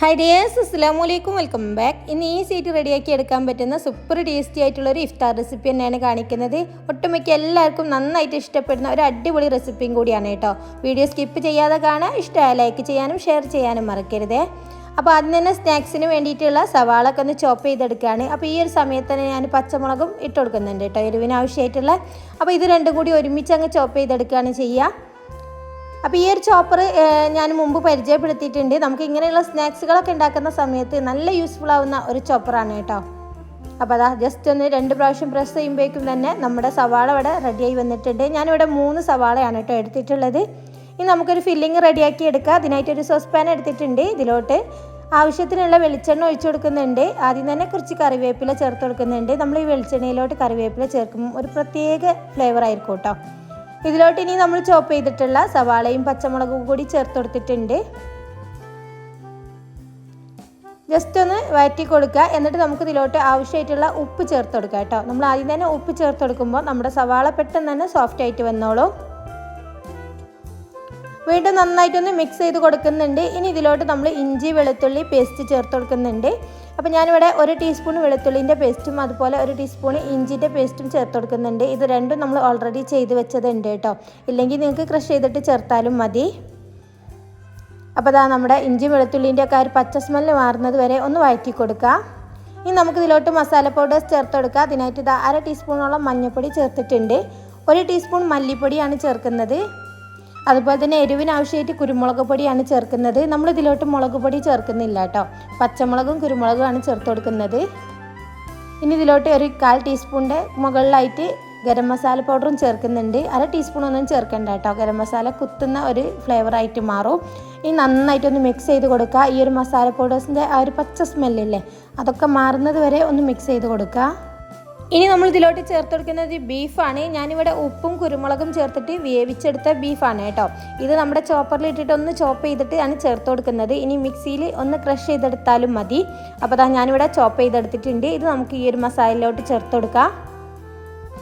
Hi dears അസ്സാം വലൈക്കും welcome back ഇന്ന് ഈ സീറ്റ് റെഡിയാക്കി എടുക്കാൻ പറ്റുന്ന സൂപ്പർ ടേസ്റ്റി ആയിട്ടുള്ള ഒരു ഇഫ്താർ റെസിപ്പി തന്നെയാണ് കാണിക്കുന്നത്. ഒട്ടുമിക്ക എല്ലാവർക്കും നന്നായിട്ട് ഇഷ്ടപ്പെടുന്ന ഒരു അടിപൊളി റെസിപ്പിയും കൂടിയാണ് കേട്ടോ. വീഡിയോ സ്കിപ്പ് ചെയ്യാതെ കാണാൻ ഇഷ്ടമായ ലൈക്ക് ചെയ്യാനും ഷെയർ ചെയ്യാനും മറക്കരുതേ. അപ്പോൾ അതിന് തന്നെ സ്നാക്സിന് വേണ്ടിയിട്ടുള്ള സവാളൊക്കെ ഒന്ന് ചോപ്പ് ചെയ്തെടുക്കുകയാണ്. അപ്പോൾ ഈ ഒരു സമയത്ത് തന്നെ ഞാൻ പച്ചമുളകും ഇട്ട് കൊടുക്കുന്നുണ്ട് കേട്ടോ എരിവിന് ആവശ്യമായിട്ടുള്ള. അപ്പോൾ ഇത് രണ്ടും കൂടി ഒരുമിച്ച് അങ്ങ് ചോപ്പ് ചെയ്തെടുക്കുകയാണ് ചെയ്യുക. അപ്പോൾ ഈ ഒരു ചോപ്പർ ഞാൻ മുമ്പ് പരിചയപ്പെടുത്തിയിട്ടുണ്ട്. നമുക്ക് ഇങ്ങനെയുള്ള സ്നാക്സുകളൊക്കെ ഉണ്ടാക്കുന്ന സമയത്ത് നല്ല യൂസ്ഫുൾ ആവുന്ന ഒരു ചോപ്പറാണ് കേട്ടോ. അപ്പോൾ അതാ ജസ്റ്റ് ഒന്ന് രണ്ട് പ്രാവശ്യം പ്രസ് ചെയ്യുമ്പോഴേക്കും തന്നെ നമ്മുടെ സവാള ഇവിടെ റെഡിയായി വന്നിട്ടുണ്ട്. ഞാനിവിടെ മൂന്ന് സവാളയാണ് കേട്ടോ എടുത്തിട്ടുള്ളത്. ഇനി നമുക്കൊരു ഫില്ലിങ് റെഡിയാക്കി എടുക്കുക അതിനായിട്ടൊരു സോസ് പാൻ എടുത്തിട്ടുണ്ട്. ഇതിലോട്ട് ആവശ്യത്തിനുള്ള വെളിച്ചെണ്ണ ഒഴിച്ചു കൊടുക്കുന്നുണ്ട്. ആദ്യം തന്നെ കുറച്ച് കറിവേപ്പില ചേർത്ത് കൊടുക്കുന്നുണ്ട്. നമ്മൾ ഈ വെളിച്ചെണ്ണയിലോട്ട് കറിവേപ്പില ചേർക്കും ഒരു പ്രത്യേക ഫ്ലേവർ ആയിരിക്കും കേട്ടോ. ഇതിലോട്ട് ഇനി നമ്മൾ ചോപ്പ് ചെയ്തിട്ടുള്ള സവാളയും പച്ചമുളകും കൂടി ചേർത്ത് കൊടുത്തിട്ടുണ്ട് ജസ്റ്റ് ഒന്ന് വഴറ്റി കൊടുക്കുക. എന്നിട്ട് നമുക്ക് ഇതിലോട്ട് ആവശ്യമായിട്ടുള്ള ഉപ്പ് ചേർത്ത് കൊടുക്കുക കേട്ടോ. നമ്മൾ ആദ്യം തന്നെ ഉപ്പ് ചേർത്ത് കൊടുക്കുമ്പോൾ നമ്മുടെ സവാള പെട്ടെന്ന് തന്നെ സോഫ്റ്റ് ആയിട്ട് വന്നോളൂ. വീണ്ടും നന്നായിട്ടൊന്ന് മിക്സ് ചെയ്ത് കൊടുക്കുന്നുണ്ട്. ഇനി ഇതിലോട്ട് നമ്മൾ ഇഞ്ചി വെളുത്തുള്ളി പേസ്റ്റ് ചേർത്ത് കൊടുക്കുന്നുണ്ട്. അപ്പോൾ ഞാനിവിടെ ഒരു ടീസ്പൂൺ വെളുത്തുള്ളിന്റെ പേസ്റ്റും അതുപോലെ ഒരു ടീസ്പൂൺ ഇഞ്ചിന്റെ പേസ്റ്റും ചേർത്ത് കൊടുക്കുന്നുണ്ട്. ഇത് രണ്ടും നമ്മൾ ഓൾറെഡി ചെയ്ത് വെച്ചതുണ്ട് കേട്ടോ. ഇല്ലെങ്കിൽ നിങ്ങൾക്ക് ക്രഷ് ചെയ്തിട്ട് ചേർത്താലും മതി. അപ്പോൾ അതാ നമ്മുടെ ഇഞ്ചി വെളുത്തുള്ളിന്റെ ഒക്കെ ഒരു പച്ച സ്മെല്ല് മാറുന്നത് വരെ ഒന്ന് വഴറ്റി കൊടുക്കുക ഇനി നമുക്ക് ഇതിലോട്ട് മസാല പൗഡേഴ്സ് ചേർത്ത് കൊടുക്കുക അതിനായിട്ട് ഇതാ അര ടീസ്പൂണോളം മഞ്ഞൾപ്പൊടി ചേർത്തിട്ടുണ്ട്. ഒരു ടീസ്പൂൺ മല്ലിപ്പൊടിയാണ് ചേർക്കുന്നത്. അതുപോലെ തന്നെ എരിവിന് ആവശ്യമായിട്ട് കുരുമുളക് പൊടിയാണ് ചേർക്കുന്നത്. നമ്മൾ ഇതിലോട്ട് മുളക് പൊടി ചേർക്കുന്നില്ല കേട്ടോ. പച്ചമുളകും കുരുമുളകുമാണ് ചേർത്ത് കൊടുക്കുന്നത്. ഇനി ഇതിലോട്ട് ഒരു കാൽ ടീസ്പൂണിന്റെ മുകളിലായിട്ട് ഗരം മസാല പൗഡറും ചേർക്കുന്നുണ്ട്. അര ടീസ്പൂൺ ഒന്നും ചേർക്കണ്ട കേട്ടോ. ഗരം മസാല കുത്തുന്ന ഒരു ഫ്ലേവറായിട്ട് മാറും. ഇനി നന്നായിട്ടൊന്ന് മിക്സ് ചെയ്ത് കൊടുക്കുക. ഈ ഒരു മസാല പൗഡേഴ്സിന്റെ ആ ഒരു പച്ച സ്മെല്ലില്ലേ അതൊക്കെ മാറുന്നത് വരെ ഒന്ന് മിക്സ് ചെയ്ത് കൊടുക്കുക. ഇനി നമ്മൾ ഇതിലോട്ട് ചേർത്ത് കൊടുക്കുന്നത് ബീഫാണ്. ഞാനിവിടെ ഉപ്പും കുരുമുളകും ചേർത്തിട്ട് വേവിച്ചെടുത്ത ബീഫാണ് കേട്ടോ. ഇത് നമ്മുടെ ചോപ്പറിൽ ഇട്ടിട്ട് ഒന്ന് ചോപ്പ് ചെയ്തിട്ട് ആണ് ചേർത്ത് കൊടുക്കുന്നത്. ഇനി മിക്സിയിൽ ഒന്ന് ക്രഷ് ചെയ്തെടുത്താലും മതി. അപ്പോൾ അതാ ഞാനിവിടെ ചോപ്പ് ചെയ്തെടുത്തിട്ടുണ്ട്. ഇത് നമുക്ക് ഈ ഒരു മസാലയിലോട്ട് ചേർത്ത് കൊടുക്കാം.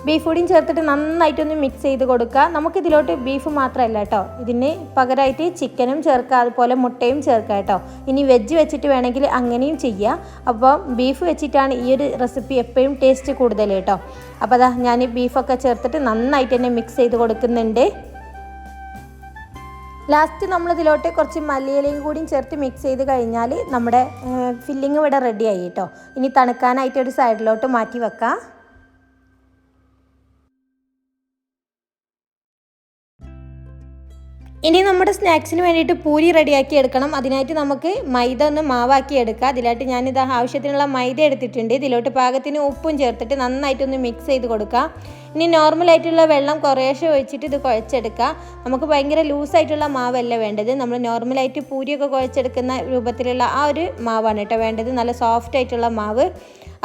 ബീഫ് കൂടിയും ചേർത്തിട്ട് നന്നായിട്ടൊന്ന് മിക്സ് ചെയ്ത് കൊടുക്കുക. നമുക്കിതിലോട്ട് ബീഫ് മാത്രമല്ല കേട്ടോ. ഇതിന് പകരമായിട്ട് ചിക്കനും ചേർക്കുക അതുപോലെ മുട്ടയും ചേർക്കുക കേട്ടോ. ഇനി വെജ് വെച്ചിട്ട് വേണമെങ്കിൽ അങ്ങനെയും ചെയ്യുക അപ്പോൾ ബീഫ് വെച്ചിട്ടാണ് ഈ ഒരു റെസിപ്പി എപ്പോഴും ടേസ്റ്റ് കൂടുതൽ കേട്ടോ. അപ്പോൾ അതാ ഞാൻ ബീഫൊക്കെ ചേർത്തിട്ട് നന്നായിട്ട് തന്നെ മിക്സ് ചെയ്ത് കൊടുക്കുന്നുണ്ട്. ലാസ്റ്റ് നമ്മളിതിലോട്ട് കുറച്ച് മല്ലിയിലയും കൂടിയും ചേർത്ത് മിക്സ് ചെയ്ത് കഴിഞ്ഞാൽ നമ്മുടെ ഫില്ലിങ് ഇവിടെ റെഡിയായി കേട്ടോ. ഇനി തണുക്കാനായിട്ട് ഒരു സൈഡിലോട്ട് മാറ്റി വെക്കാം. ഇനി നമ്മുടെ സ്നാക്സിന് വേണ്ടിയിട്ട് പൂരി റെഡിയാക്കി എടുക്കണം. അതിനായിട്ട് നമുക്ക് മൈദ ഒന്ന് മാവാക്കി എടുക്കുക അതിലായിട്ട് ഞാനിത് ആവശ്യത്തിനുള്ള മൈദ എടുത്തിട്ടുണ്ട്. ഇതിലോട്ട് പാകത്തിന് ഉപ്പും ചേർത്തിട്ട് നന്നായിട്ടൊന്ന് മിക്സ് ചെയ്ത് കൊടുക്കുക ഇനി നോർമലായിട്ടുള്ള വെള്ളം കുറേശ്ശെ ഒഴിച്ചിട്ട് ഇത് കുഴച്ചെടുക്കുക നമുക്ക് ഭയങ്കര ലൂസായിട്ടുള്ള മാവല്ല വേണ്ടത്. നമ്മൾ നോർമലായിട്ട് പൂരിയൊക്കെ കുഴച്ചെടുക്കുന്ന രൂപത്തിലുള്ള ആ ഒരു മാവാണ് കേട്ടോ വേണ്ടത്. നല്ല സോഫ്റ്റ് ആയിട്ടുള്ള മാവ്.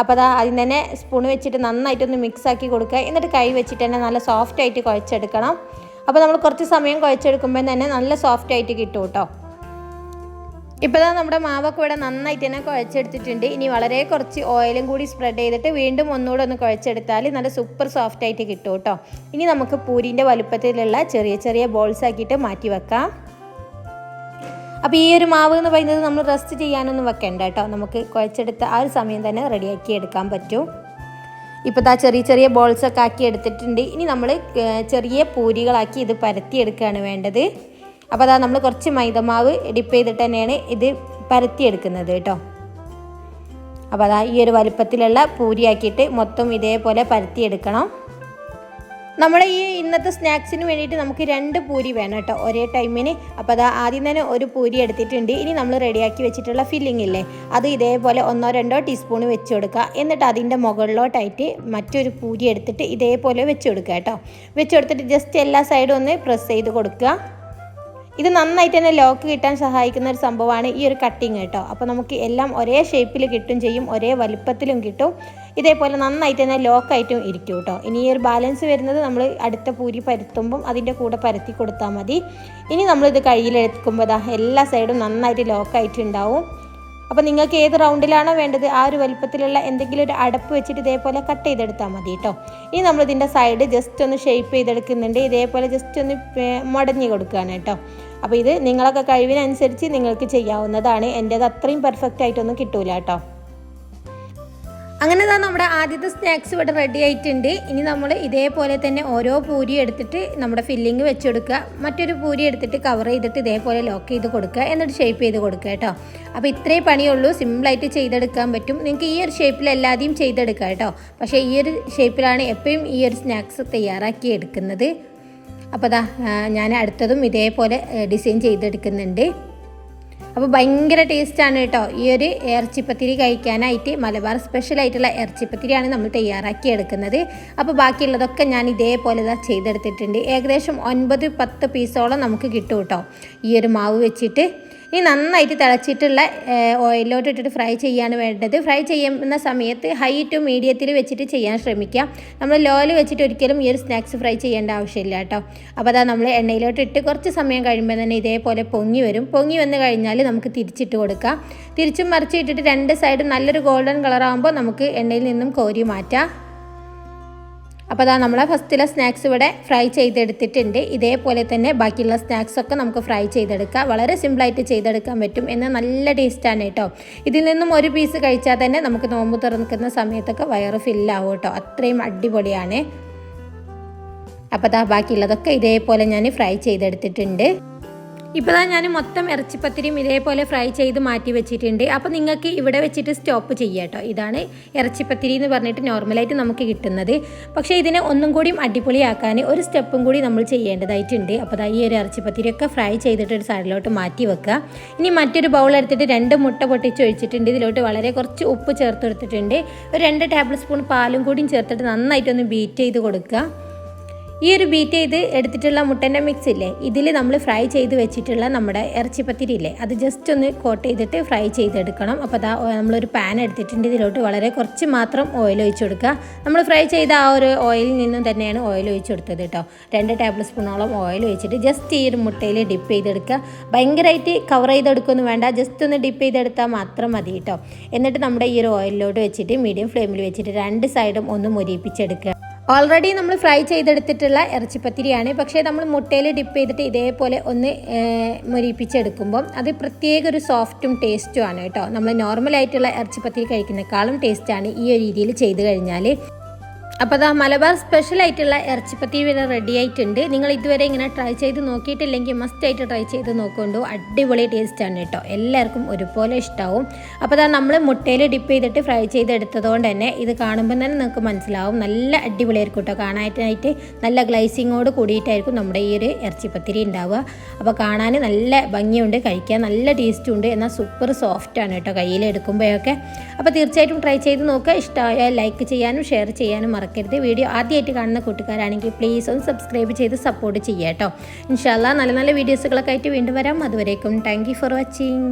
അപ്പോൾ അതാ അതിന് തന്നെ സ്പൂൺ വെച്ചിട്ട് നന്നായിട്ടൊന്ന് മിക്സ് ആക്കി കൊടുക്കുക. എന്നിട്ട് കൈ വെച്ചിട്ട് തന്നെ നല്ല സോഫ്റ്റായിട്ട് കുഴച്ചെടുക്കണം. അപ്പോൾ നമ്മൾ കുറച്ച് സമയം കുഴച്ചെടുക്കുമ്പോൾ തന്നെ നല്ല സോഫ്റ്റ് ആയിട്ട് കിട്ടും കേട്ടോ ഇപ്പോൾ നമ്മുടെ മാവൊക്കെ ഇവിടെ നന്നായിട്ട് തന്നെ കുഴച്ചെടുത്തിട്ടുണ്ട്. ഇനി വളരെ കുറച്ച് ഓയിലും കൂടി സ്പ്രെഡ് ചെയ്തിട്ട് വീണ്ടും ഒന്നുകൂടെ ഒന്ന് കുഴച്ചെടുത്താൽ നല്ല സൂപ്പർ സോഫ്റ്റ് ആയിട്ട് കിട്ടും കേട്ടോ ഇനി നമുക്ക് പൂരിന്റെ വലുപ്പത്തിലുള്ള ചെറിയ ചെറിയ ബോൾസ് ആക്കിയിട്ട് മാറ്റി വെക്കാം. അപ്പോൾ ഈ ഒരു മാവ് എന്ന് പറയുന്നത് നമ്മൾ റെസ്റ്റ് ചെയ്യാനൊന്നും വെക്കേണ്ട കേട്ടോ നമുക്ക് കുഴച്ചെടുത്ത ആ ഒരു സമയം തന്നെ റെഡിയാക്കി എടുക്കാൻ പറ്റും. ഇപ്പോൾ ആ ചെറിയ ചെറിയ ബോൾസ് ഒക്കെ ആക്കി എടുത്തിട്ടുണ്ട്. ഇനി നമ്മൾ ചെറിയ പൂരികളാക്കി ഇത് പരത്തിയെടുക്കുകയാണ് വേണ്ടത്. അപ്പോൾ അതാ നമ്മൾ കുറച്ച് മൈദമാവ് ഡിപ്പ് ചെയ്തിട്ട് തന്നെയാണ് ഇത് പരത്തിയെടുക്കുന്നത് കേട്ടോ. അപ്പോൾ അതാ ഈ ഒരു വലുപ്പത്തിലുള്ള പൂരിയാക്കിയിട്ട് മൊത്തം ഇതേപോലെ പരത്തിയെടുക്കണം. നമ്മുടെ ഈ ഇന്നത്തെ സ്നാക്സിന് വേണ്ടിയിട്ട് നമുക്ക് രണ്ട് പൂരി വേണം കേട്ടോ. ഒരേ ടൈമിന്. അപ്പോൾ അത് ആദ്യം തന്നെ ഒരു പൂരി എടുത്തിട്ടുണ്ട്. ഇനി നമ്മൾ റെഡിയാക്കി വെച്ചിട്ടുള്ള ഫില്ലിംഗ് ഇല്ലേ? അത് ഇതേപോലെ ഒന്നോ രണ്ടോ ടീസ്പൂൺ വെച്ച് കൊടുക്കുക. എന്നിട്ട് അതിന്റെ മുകളിലോട്ടായിട്ട് മറ്റൊരു പൂരി എടുത്തിട്ട് ഇതേപോലെ വെച്ച് കൊടുക്കുക കേട്ടോ. വെച്ച് കൊടുത്തിട്ട് ജസ്റ്റ് എല്ലാ സൈഡും ഒന്ന് പ്രസ് ചെയ്ത് കൊടുക്കുക. ഇത് നന്നായിട്ട് തന്നെ ലോക്ക് കിട്ടാൻ സഹായിക്കുന്ന ഒരു സംഭവമാണ് ഈ ഒരു കട്ടിങ് കേട്ടോ. അപ്പോൾ നമുക്ക് എല്ലാം ഒരേ ഷേപ്പിൽ കിട്ടും ചെയ്യും. ഒരേ വലുപ്പത്തിലും കിട്ടും. ഇതേപോലെ നന്നായിട്ട് തന്നെ ലോക്കായിട്ടും ഇരിക്കും കേട്ടോ. ഇനി ഈ ഒരു ബാലൻസ് വരുന്നത് നമ്മൾ അടുത്ത പൂരി പരത്തുമ്പം അതിന്റെ കൂടെ പരത്തി കൊടുത്താൽ മതി. ഇനി നമ്മളിത് കയ്യിലെടുക്കുമ്പോൾ ദാ എല്ലാ സൈഡും നന്നായിട്ട് ലോക്കായിട്ടുണ്ടാവും അപ്പോൾ നിങ്ങൾക്ക് ഏത് റൗണ്ടിലാണോ വേണ്ടത് ആ ഒരു വലുപ്പത്തിലുള്ള എന്തെങ്കിലും ഒരു അടപ്പ് വെച്ചിട്ട് ഇതേപോലെ കട്ട് ചെയ്തെടുത്താൽ മതി കേട്ടോ. ഇനി നമ്മളിതിന്റെ സൈഡ് ജസ്റ്റ് ഒന്ന് ഷേപ്പ് ചെയ്തെടുക്കുന്നുണ്ട്. ഇതേപോലെ ജസ്റ്റ് ഒന്ന് മടഞ്ഞ് കൊടുക്കുകയാണ് കേട്ടോ. അപ്പോൾ ഇത് നിങ്ങളൊക്കെ കഴിവിനനുസരിച്ച് നിങ്ങൾക്ക് ചെയ്യാവുന്നതാണ്. എന്റേത് അത്രയും പെർഫെക്റ്റ് ആയിട്ടൊന്നും കിട്ടൂല കേട്ടോ. അങ്ങനെ തന്നെ നമ്മുടെ ആദ്യത്തെ സ്നാക്സ് ഇവിടെ റെഡി ആയിട്ടുണ്ട്. ഇനി നമ്മൾ ഇതേപോലെ തന്നെ ഓരോ പൂരി എടുത്തിട്ട് നമ്മുടെ ഫില്ലിങ് വെച്ചെടുക്കുക. മറ്റൊരു പൂരി എടുത്തിട്ട് കവർ ചെയ്തിട്ട് ഇതേപോലെ ലോക്ക് ചെയ്ത് കൊടുക്കുക. എന്നിട്ട് ഷേപ്പ് ചെയ്ത് കൊടുക്കുക കേട്ടോ. അപ്പോൾ ഇത്രേ പണിയുള്ളൂ. സിമ്പിളായിട്ട് ചെയ്തെടുക്കാൻ പറ്റും. നിങ്ങൾക്ക് ഈ ഒരു ഷേപ്പിൽ എല്ലാതെയും ചെയ്തെടുക്കാം കേട്ടോ. പക്ഷേ ഈ ഒരു ഷേപ്പിലാണ് എപ്പോഴും ഈ ഒരു സ്നാക്സ് തയ്യാറാക്കി എടുക്കുന്നത്. അപ്പോൾ ദാ ഞാൻ അടുത്തതും ഇതേപോലെ ഡിസൈൻ ചെയ്തെടുക്കുന്നുണ്ട്. അപ്പോൾ ഭയങ്കര ടേസ്റ്റാണ് കേട്ടോ ഈ ഒരു ഇറച്ചിപ്പത്തിരി കഴിക്കാനായിട്ട് മലബാർ സ്പെഷ്യൽ ആയിട്ടുള്ള ഇറച്ചിപ്പത്തിരിയാണ് നമ്മൾ തയ്യാറാക്കി എടുക്കുന്നത്. അപ്പോൾ ബാക്കിയുള്ളതൊക്കെ ഞാൻ ഇതേപോലെ ഇതാ ചെയ്തെടുത്തിട്ടുണ്ട്. ഏകദേശം ഒൻപത് പത്ത് പീസോളം നമുക്ക് കിട്ടും കേട്ടോ ഈ ഒരു മാവ് വെച്ചിട്ട് ഇനി നന്നായിട്ട് തിളച്ചിട്ടുള്ള ഓയിലോട്ട് ഇട്ടിട്ട് ഫ്രൈ ചെയ്യാണ് വേണ്ടത്. ഫ്രൈ ചെയ്യുന്ന സമയത്ത് ഹൈ ടു മീഡിയത്തിൽ വെച്ചിട്ട് ചെയ്യാൻ ശ്രമിക്കുക നമ്മൾ ലോയിൽ വെച്ചിട്ട് ഒരിക്കലും ഈ ഒരു സ്നാക്സ് ഫ്രൈ ചെയ്യേണ്ട ആവശ്യമില്ല കേട്ടോ. അപ്പോൾ അതാ നമ്മൾ എണ്ണയിലോട്ട് ഇട്ട് കുറച്ച് സമയം കഴിയുമ്പോൾ തന്നെ ഇതേപോലെ പൊങ്ങി വരും. പൊങ്ങി വന്നു കഴിഞ്ഞാൽ നമുക്ക് തിരിച്ചിട്ട് കൊടുക്കാം. തിരിച്ചും മറിച്ചിട്ടിട്ട് രണ്ട് സൈഡും നല്ലൊരു ഗോൾഡൻ കളറാകുമ്പോൾ നമുക്ക് എണ്ണയിൽ നിന്നും കോരി മാറ്റാം. അപ്പോൾ അതാ നമ്മളെ ഫസ്റ്റിലെ സ്നാക്സ് ഇവിടെ ഫ്രൈ ചെയ്തെടുത്തിട്ടുണ്ട്. ഇതേപോലെ തന്നെ ബാക്കിയുള്ള സ്നാക്സൊക്കെ നമുക്ക് ഫ്രൈ ചെയ്തെടുക്കാം. വളരെ സിമ്പിളായിട്ട് ചെയ്തെടുക്കാൻ പറ്റും എന്നാൽ നല്ല ടേസ്റ്റാണ് കേട്ടോ. ഇതിൽ നിന്നും ഒരു പീസ് കഴിച്ചാൽ തന്നെ നമുക്ക് നോമ്പ് തുറക്കുന്ന സമയത്തൊക്കെ വയറ് ഫില്ലാവും കേട്ടോ. അത്രയും അടിപൊളിയാണ്. അപ്പോൾ അതാ ബാക്കിയുള്ളതൊക്കെ ഇതേപോലെ ഞാൻ ഫ്രൈ ചെയ്തെടുത്തിട്ടുണ്ട്. ഇപ്പോൾ ഞാൻ മൊത്തം ഇറച്ചിപ്പത്തിരിയും ഇതേപോലെ ഫ്രൈ ചെയ്ത് മാറ്റി വെച്ചിട്ടുണ്ട്. അപ്പോൾ നിങ്ങൾക്ക് ഇവിടെ വെച്ചിട്ട് സ്റ്റോപ്പ് ചെയ്യാം കേട്ടോ ഇതാണ് ഇറച്ചിപ്പത്തിരി എന്ന് പറഞ്ഞിട്ട് നോർമലായിട്ട് നമുക്ക് കിട്ടുന്നത്. പക്ഷേ ഇതിനെ ഒന്നും കൂടിയും അടിപൊളിയാക്കാൻ ഒരു സ്റ്റെപ്പും കൂടി നമ്മൾ ചെയ്യേണ്ടതായിട്ടുണ്ട്. അപ്പോൾ ഈ ഒരു ഇറച്ചിപ്പത്തിരിയൊക്കെ ഫ്രൈ ചെയ്തിട്ട് ഒരു സൈഡിലോട്ട് മാറ്റി വെക്കുക. ഇനി മറ്റൊരു ബൗൾ എടുത്തിട്ട് രണ്ട് മുട്ട പൊട്ടിച്ചൊഴിച്ചിട്ടുണ്ട് ഇതിലോട്ട് വളരെ കുറച്ച് ഉപ്പ് ചേർത്തെടുത്തിട്ടുണ്ട്. ഒരു രണ്ട് ടേബിൾ സ്പൂൺ പാലും കൂടിയും ചേർത്തിട്ട് നന്നായിട്ടൊന്ന് ബീറ്റ് ചെയ്ത് കൊടുക്കുക. ഈ ഒരു ബീറ്റ് ചെയ്ത് എടുത്തിട്ടുള്ള മുട്ടന്റെ മിക്സ് ഇല്ലേ? ഇതിൽ നമ്മൾ ഫ്രൈ ചെയ്ത് വെച്ചിട്ടുള്ള നമ്മുടെ ഇറച്ചിപ്പത്തിരി ഇല്ലേ? അത് ജസ്റ്റ് ഒന്ന് കോട്ട് ചെയ്തിട്ട് ഫ്രൈ ചെയ്തെടുക്കണം. അപ്പോൾ അതാ നമ്മളൊരു പാൻ എടുത്തിട്ടുണ്ട്. ഇതിലോട്ട് വളരെ കുറച്ച് മാത്രം ഓയിൽ ഒഴിച്ചു കൊടുക്കുക. നമ്മൾ ഫ്രൈ ചെയ്ത ആ ഒരു ഓയിലിൽ നിന്നും തന്നെയാണ് ഓയിൽ ഒഴിച്ചു കൊടുത്തത് കേട്ടോ രണ്ട് ടേബിൾ സ്പൂണോളം ഓയിൽ ഒഴിച്ചിട്ട് ജസ്റ്റ് ഈ ഒരു മുട്ടയിൽ ഡിപ്പ് ചെയ്തെടുക്കുക. ഭയങ്കരമായിട്ട് കവർ ചെയ്തെടുക്കൊന്നും വേണ്ട. ജസ്റ്റ് ഒന്ന് ഡിപ്പ് ചെയ്തെടുത്താൽ മാത്രം മതി കേട്ടോ എന്നിട്ട് നമ്മുടെ ഈ ഒരു ഓയിലിലോട്ട് വെച്ചിട്ട് മീഡിയം ഫ്ലെയിമിൽ വെച്ചിട്ട് രണ്ട് സൈഡും ഒന്ന് മുരിപ്പിച്ചെടുക്കുക. ഓൾറെഡി നമ്മൾ ഫ്രൈ ചെയ്തെടുത്തിട്ടുള്ള ഇറച്ചിപ്പത്തിരിയാണ്. പക്ഷേ നമ്മൾ മുട്ടയിൽ ഡിപ്പ് ചെയ്തിട്ട് ഇതേപോലെ ഒന്ന് മുരിപ്പിച്ചെടുക്കുമ്പം അത് പ്രത്യേക ഒരു സോഫ്റ്റും ടേസ്റ്റും ആണ് കേട്ടോ. നമ്മൾ നോർമലായിട്ടുള്ള ഇറച്ചിപ്പത്തിരി കഴിക്കുന്നേക്കാളും ടേസ്റ്റാണ് ഈ ഒരു രീതിയിൽ ചെയ്ത് കഴിഞ്ഞാൽ അപ്പോൾ അതാ മലബാർ സ്പെഷ്യൽ ആയിട്ടുള്ള ഇറച്ചിപ്പത്തി വരെ റെഡി ആയിട്ടുണ്ട്. നിങ്ങൾ ഇതുവരെ ഇങ്ങനെ ട്രൈ ചെയ്ത് നോക്കിയിട്ടില്ലെങ്കിൽ മസ്റ്റ് ആയിട്ട് ട്രൈ ചെയ്ത് നോക്കൊണ്ടു. അടിപൊളി ടേസ്റ്റാണ് കേട്ടോ. എല്ലാവർക്കും ഒരുപോലെ ഇഷ്ടമാവും അപ്പോൾ അതാ നമ്മൾ മുട്ടയിൽ ഡിപ്പ് ചെയ്തിട്ട് ഫ്രൈ ചെയ്തെടുത്തതുകൊണ്ട് തന്നെ ഇത് കാണുമ്പോൾ തന്നെ നിങ്ങൾക്ക് മനസ്സിലാവും. നല്ല അടിപൊളി അടിപൊളിയായിരിക്കും കേട്ടോ. കാണാനായിട്ട് നല്ല ഗ്ലൈസിങ്ങോട് കൂടിയിട്ടായിരിക്കും നമ്മുടെ ഈ ഒരു ഇറച്ചിപ്പത്തിരി ഉണ്ടാവുക. അപ്പോൾ കാണാൻ നല്ല ഭംഗിയുണ്ട്. കഴിക്കാൻ നല്ല ടേസ്റ്റും ഉണ്ട്. എന്നാൽ സൂപ്പർ സോഫ്റ്റാണ് കേട്ടോ കയ്യിൽ എടുക്കുമ്പോഴൊക്കെ. അപ്പോൾ തീർച്ചയായിട്ടും ട്രൈ ചെയ്ത് നോക്കുക. ഇഷ്ടമായ ലൈക്ക് ചെയ്യാനും ഷെയർ ചെയ്യാനും മറക്കരുത്. വീഡിയോ ആദ്യമായിട്ട് കാണുന്ന കൂട്ടുകാരാണെങ്കിൽ പ്ലീസ് ഒന്ന് സബ്സ്ക്രൈബ് ചെയ്ത് സപ്പോർട്ട് ചെയ്യാം കേട്ടോ. ഇൻഷാല്ല നല്ല നല്ല വീഡിയോസുകളൊക്കെ ആയിട്ട് വീണ്ടും വരാം. അതുവരേക്കും താങ്ക് ഫോർ വാച്ചിങ്